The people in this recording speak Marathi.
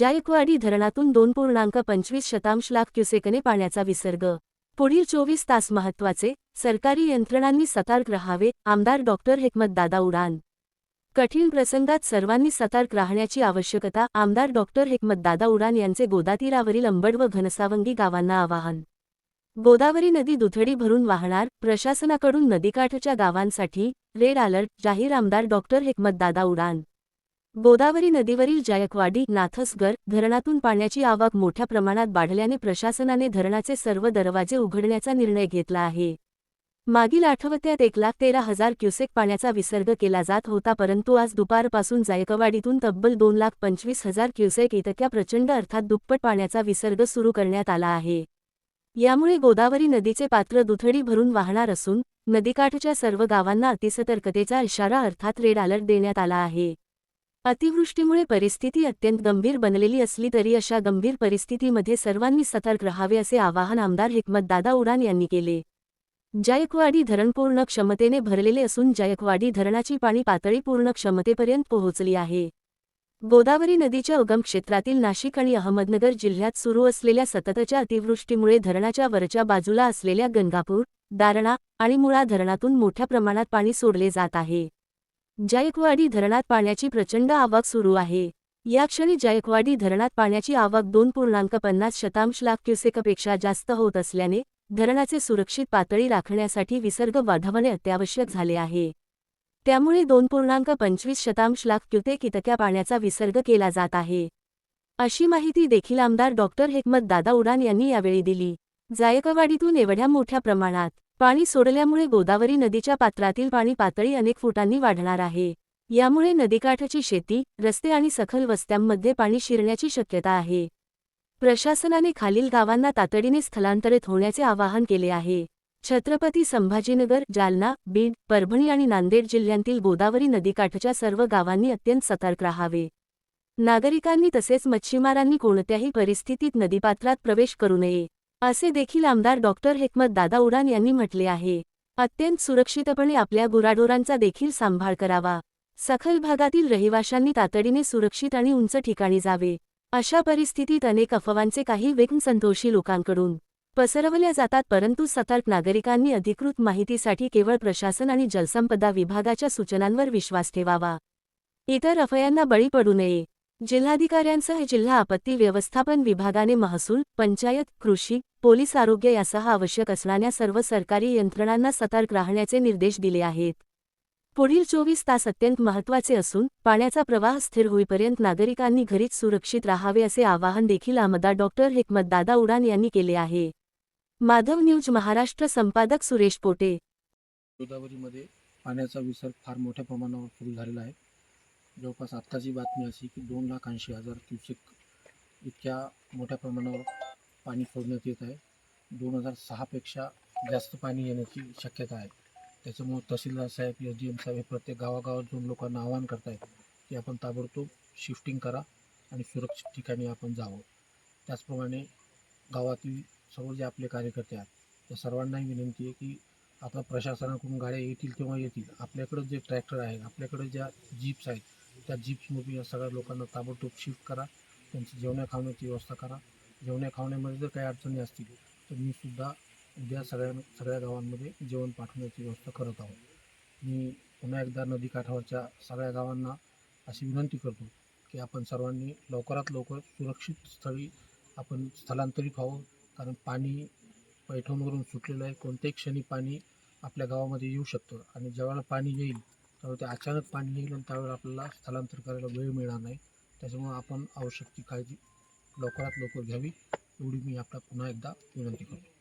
जायकवाडी धरणातून दोन पूर्णांक पंचवीस शतांश लाख क्युसेकने पाण्याचा विसर्ग. पुढील चोवीस तास महत्त्वाचे सरकारी यंत्रणांनी सतर्क रहावे आमदार डॉक्टर हेकमतदादा उडान. कठीण प्रसंगात सर्वांनी सतर्क राहण्याची आवश्यकता आमदार डॉक्टर हेकमतदादा उडान यांचे गोदातीरावरील अंबड व घनसावंगी गावांना आवाहन. गोदावरी नदी दुथडी भरून वाहणार प्रशासनाकडून नदीकाठच्या गावांसाठी रेड अलर्ट जाहीर आमदार डॉक्टर हेकमतदादा उडान. गोदावरी नदीवरील जायकवाडी नाथसगर धरणातून पाण्याची आवक मोठ्या प्रमाणात वाढल्याने प्रशासनाने धरणाचे सर्व दरवाजे उघडण्याचा निर्णय घेतला आहे. मागील आठवत्यात एक लाख तेरा हजार क्युसेक पाण्याचा विसर्ग केला जात होता परंतु आज दुपारपासून जायकवाडीतून तब्बल दोन लाख पंचवीस हजार क्युसेक इतक्या प्रचंड अर्थात दुप्पट पाण्याचा विसर्ग सुरू करण्यात आला आहे. यामुळे गोदावरी नदीचे पात्र दुथडी भरून वाहणार असून नदीकाठच्या सर्व गावांना अतिसतर्कतेचा इशारा अर्थात रेड अलर्ट देण्यात आला आहे. अतिवृष्टीमुळे परिस्थिती अत्यंत गंभीर बनलेली असली तरी अशा गंभीर परिस्थितीमध्ये सर्वांनी सतर्क रहावे असे आवाहन आमदार हिकमत दादा उडान यांनी केले. जायकवाडी धरण पूर्ण क्षमतेने भरलेले असून जायकवाडी धरणाची पाणी पातळी पूर्ण क्षमतेपर्यंत पोहोचली आहे. गोदावरी नदीच्या उगम क्षेत्रातील नाशिक आणि अहमदनगर जिल्ह्यात सुरू असलेल्या सततच्या अतिवृष्टीमुळे धरणाच्या वरच्या बाजूला असलेल्या गंगापूर दारणा आणि मुळा धरणातून मोठ्या प्रमाणात पाणी सोडले जात आहे. जायकवाडी धरणात पाण्याची प्रचंड आवक सुरू आहे. याक्षणी जायकवाडी धरणात पाण्याची आवक दोन पूर्णांक पन्नास शतांश लाख क्युसेकपेक्षा जास्त होत असल्याने धरणाचे सुरक्षित पातळी राखण्यासाठी विसर्ग वाढवणे अत्यावश्यक झाले आहे. त्यामुळे दोन पूर्णांक पंचवीस शतांश लाख क्युसेक इतक्या पाण्याचा विसर्ग केला जात आहे. अशी माहिती देखील आमदार डॉक्टर हेकमत दादा उडान यांनी यावेळी दिली. जायकवाडीतून एवढ्या मोठ्या प्रमाणात पाणी सोडल्यामुळे गोदावरी नदीच्या पात्रातील पाणी पातळी अनेक फुटांनी वाढणार आहे. यामुळे नदीकाठची शेती रस्ते आणि सखल वस्त्यांमध्ये पाणी शिरण्याची शक्यता आहे. प्रशासनाने खालील गावांना तातडीने स्थलांतरित होण्याचे आवाहन केले आहे. छत्रपती संभाजीनगर जालना बीड परभणी आणि नांदेड जिल्ह्यांतील गोदावरी नदीकाठच्या सर्व गावांनी अत्यंत सतर्क राहावे. नागरिकांनी तसेच मच्छीमारांनी कोणत्याही परिस्थितीत नदीपात्रात प्रवेश करू नये. असे देखील आमदार डॉक्टर हेकमत दादा उडान यांनी म्हटले आहे. अत्यंत सुरक्षितपणे आपल्या गुराढोरांचा देखील सांभाळ करावा. सखल भागातील रहिवाशांनी तातडीने सुरक्षित आणि उंच ठिकाणी जावे. अशा परिस्थितीत अनेक अफवांचे काही वेगन संतोषी लोकांकडून पसरवल्या जातात परंतु सतर्क नागरिकांनी अधिकृत माहितीसाठी केवळ प्रशासन आणि जलसंपदा विभागाच्या सूचनांवर विश्वास ठेवावा. इतर अफयांना बळी पडू नये. जिल्हाधिकाऱ्यांसह जिल्हा आपत्ती व्यवस्थापन विभागाने महसूल पंचायत कृषी पोलीस आरोग्य यासह आवश्यक असणाऱ्या सर्व सरकारी यंत्रणांना सतर्क राहण्याचे निर्देश दिले आहेत. पुढील चोवीस तास अत्यंत महत्त्वाचे असून पाण्याचा प्रवाह स्थिर होईपर्यंत नागरिकांनी घरीच सुरक्षित राहावे असे आवाहन देखील आमदार डॉक्टर हेकमत दादा उडान यांनी केले आहे. माधव न्यूज महाराष्ट्र संपादक सुरेश पोटे. गोदावरीमध्ये पाण्याचा विसर्ग फार मोठ्या प्रमाणावर सुरू झालेला आहे. जवळपास आत्ताची बातमी अशी की दोन लाख ऐंशी हजार क्युसेक इतक्या मोठ्या प्रमाणावर पाणी सोडण्यात येत आहे. दोन हजार सहापेक्षा जास्त पाणी येण्याची शक्यता आहे. त्याच्यामुळं तहसीलदार साहेब एस डी एम साहेब हे प्रत्येक गावागावात जाऊन लोकांना आवाहन करतायत की आपण ताबडतोब शिफ्टिंग करा आणि सुरक्षित ठिकाणी आपण जावं. त्याचप्रमाणे गावातील सर्व जे आपले कार्यकर्ते आहेत त्या सर्वांनाही विनंती आहे की आता प्रशासनाकडून गाड्या येतील तेव्हा येतील. आपल्याकडं जे ट्रॅक्टर आहे आपल्याकडं ज्या जीप्स आहेत त्या जीप्समधून या सगळ्या लोकांना ताबडतोब शिफ्ट करा. त्यांची जेवण्या खावण्याची व्यवस्था करा. जेवण्या खावण्यामध्ये जर काही अडचणी असतील तर मी सुद्धा उद्या सगळ्या सगळ्या गावांमध्ये जेवण पाठवण्याची व्यवस्था करत आहोत. मी पुन्हा एकदा नदी काठावरच्या सगळ्या गावांना अशी विनंती करतो की आपण सर्वांनी लवकरात लवकर सुरक्षित स्थळी आपण स्थलांतरित व्हावं. कारण पाणी पैठणवरून सुटलेलं आहे. कोणत्याही क्षणी पाणी आपल्या गावामध्ये येऊ शकतं आणि ज्यावेळेला पाणी येईल त्यामुळे ते अचानक पाणी निघलं आणि त्यावेळेला आपल्याला स्थलांतर करायला वेळ मिळणार नाही. त्याच्यामुळं आपण आवश्यक ती काळजी लवकरात लवकर घ्यावी. एवढी मी आपला पुन्हा एकदा विनंती करतो.